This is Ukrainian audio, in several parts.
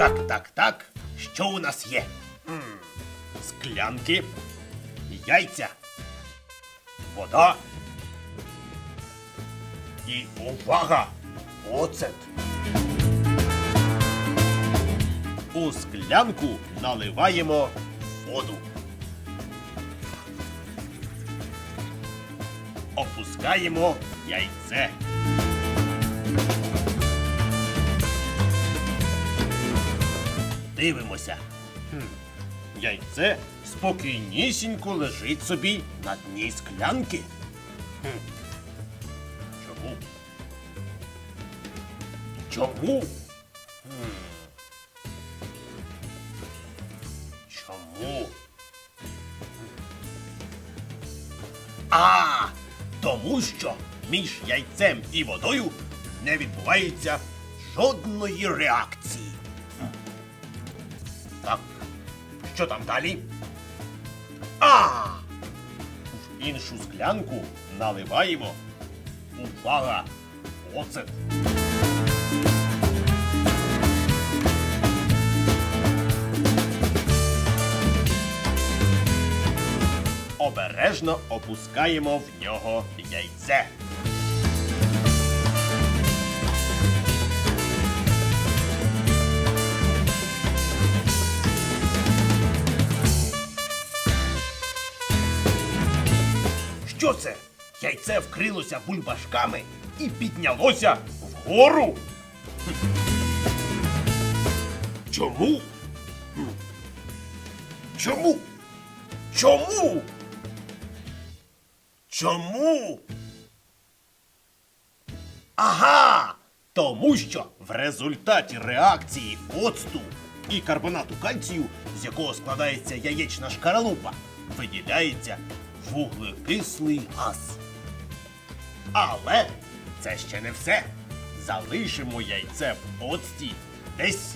так, так, так. що у нас є? М, Склянки, яйця, вода. І увага! Оцет. У склянку наливаємо воду. Опускаємо яйце. Дивимося. Хм. Яйце спокійнісінько лежить собі на дні склянки. Хм. Чому? Чому? Хм. Чому? А, тому що між яйцем і водою не відбувається жодної реакції. Так, що там далі? А! В іншу склянку наливаємо. Увага! Оцет. Обережно опускаємо в нього яйце. Що це? Яйце вкрилося бульбашками і піднялося вгору. Чому? Чому? Чому? Чому? Ага! Тому що в результаті реакції оцту і карбонату кальцію, з якого складається яєчна шкаралупа, виділяється вуглекислий газ. Але це ще не все. Залишимо яйце в оцті десь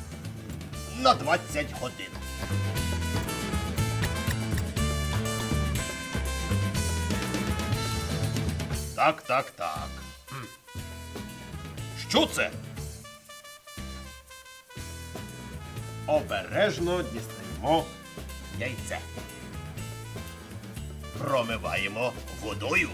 на 20 годин. Так, так, так. Що це? Обережно дістаємо яйце. Промиваємо водою.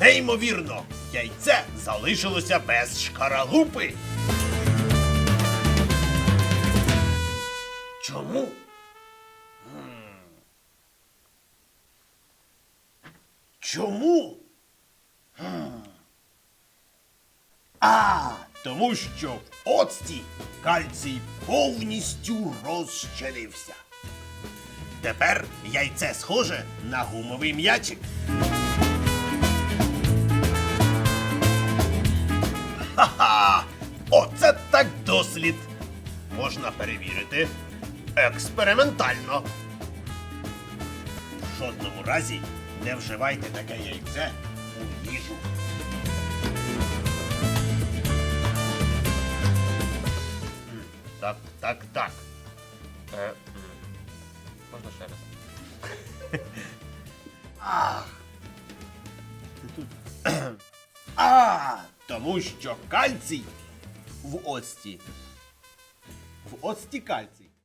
Неймовірно, яйце залишилося без шкаралупи. Чому? Чому? А, тому що в оцті кальцій повністю розщелився. Тепер яйце схоже на гумовий м'ячик. Ха-ха! Оце так дослід. Можна перевірити експериментально. В жодному разі не вживайте таке яйце у їжу. Так, так, так. Е, м, Можна ще раз. А, тому що кальцій в оцті. В оцті кальцій.